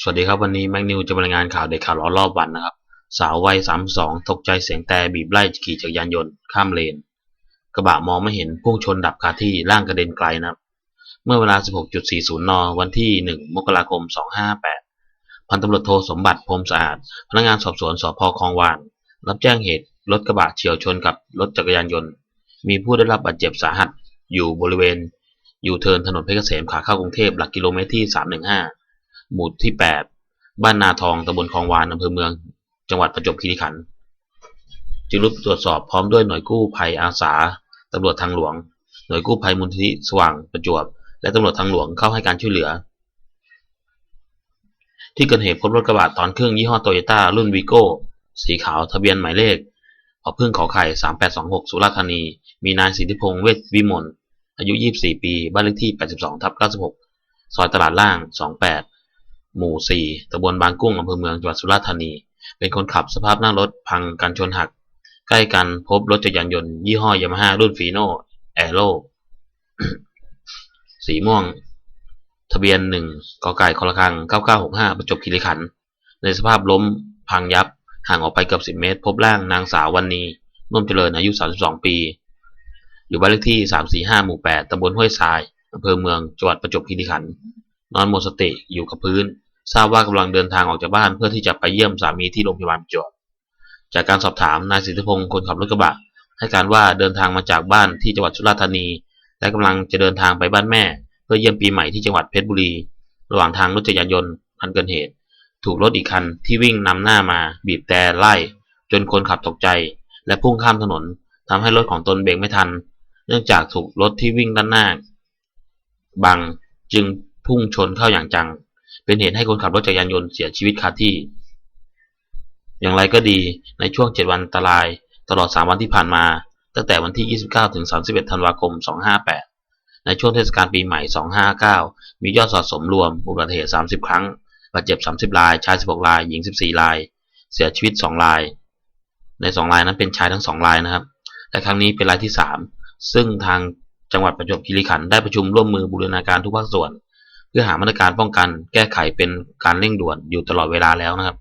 สวัสดีครับวันนี้แม็กนิวจะมารายงานข่าวเด็กข่าวร้อรอบวันนะครับ สาววัย32ตกใจเสียงแต่บีบไล่ขี่จักรยานยนต์ข้ามเลน กระบะมองไม่เห็นพุ่งชนดับคาที่ร่างกระเด็นไกลนะครับ เมื่อเวลา 16.40 น วันที่ 1 มกราคม258 พันตำรวจโทสมบัติพรมสะอาด พนักงานสอบสวนสพคลองวาน รับแจ้งเหตุรถกระบะเฉียวชนกับรถจักรยานยนต์ มีผู้ได้รับบาดเจ็บสาหัส อยู่บริเวณ อยู่เทินถนนเพชรเกษมขาเข้ากรุงเทพหลักกิโลเมตรที่ 315 หมู่ที่ 8 บ้านนาทองตำบลคลองวานอำเภอเมือง จังหวัดประจวบคีรีขันธ์จึงรุดตรวจสอบพร้อมด้วยหน่วยกู้ภัยอาสาตำรวจทางหลวง หน่วยกู้ภัยมูลที่สว่างประจวบ และตำรวจทางหลวงเข้าให้การช่วยเหลือ ที่เกิดเหตุพบรถกระบะตอนเครื่องยี่ห้อโตโยต้ารุ่นวีโก้สีขาวทะเบียนหมายเลขพอพึ่งขอไข่ 3826 สุราษฎร์ธานี มีนายสิทธิพงษ์เวชวิมล อายุ 24 ปี บ้านเลขที่ 82 ทับ 96 ซอยตลาดล่าง 28 หมู่ 4ตำบลบางกุ้งอำเภอเมืองจังหวัดสุราษฎร์ธานี เป็นคนขับสภาพหน้ารถพังกันชนหัก ใกล้กันพบรถจักรยานยนต์ยี่ห้อยามาฮ่ารุ่นฟีโน่แอโร่สีม่วง ทะเบียนหนึ่งกไก่คอละคัง 9965 ประจบคีรีขันธ์ในสภาพล้มพังยับ ห่างออกไปเกือบ10 เมตร พบร่างนางสาววันนีนุ่มเจริญอายุ 32 ปี อยู่บ้านเลขที่ 345 หมู่ 8ตำบลห้วยทรายอำเภอเมืองจังหวัดประจวบคีรีขันธ์นอนหมดสติอยู่กับพื้น ทราบว่ากำลังเดินทางออกจากบ้านเพื่อที่จะไปเยี่ยมสามีที่โรงพยาบาลประจวบจากการสอบถามนายสิทธิพงศ์คนขับรถกระบะให้การว่าเดินทางมาจากบ้านที่จังหวัดสุราษฎร์ธานี และกำลังจะเดินทางไปบ้านแม่ เพื่อเยี่ยมปีใหม่ที่จังหวัดเพชรบุรี ระหว่างทางรถจักรยานยนต์คันเกิดเหตุ ถูกรถอีกคันที่วิ่งนำหน้ามา บีบแต่ไล่ จนคนขับตกใจ และพุ่งข้ามถนนทำให้รถของตนเบรกไม่ทัน เนื่องจากถูกรถที่วิ่งด้านหน้า บังจึงพุ่งชนเข้าอย่างจัง เป็นเหตุให้คนขับรถจักรยานยนต์เสียชีวิตคาที่ อย่างไรก็ดีในช่วง 7 วันอันตราย ตลอด 3 วันที่ผ่านมา ตั้งแต่วันที่ 29 ถึง 31 ธันวาคม 258 ในช่วงเทศกาลปีใหม่ 259 มียอดสะสมรวมอุบัติเหตุ 30 ครั้งบาดเจ็บ 30 ราย ชาย 16 ราย หญิง 14 ราย เสียชีวิต 2 ราย ใน 2 รายนั้นเป็นชายทั้ง 2 รายนะครับ และครั้งนี้เป็นรายที่ 3 ซึ่งทางจังหวัดประจวบคีรีขันธ์ได้ประชุมร่วมมือบูรณาการทุกภาคส่วน เพื่อหามาตรการป้องกันแก้ไขเป็นการเร่งด่วนอยู่ตลอดเวลาแล้วนะครับ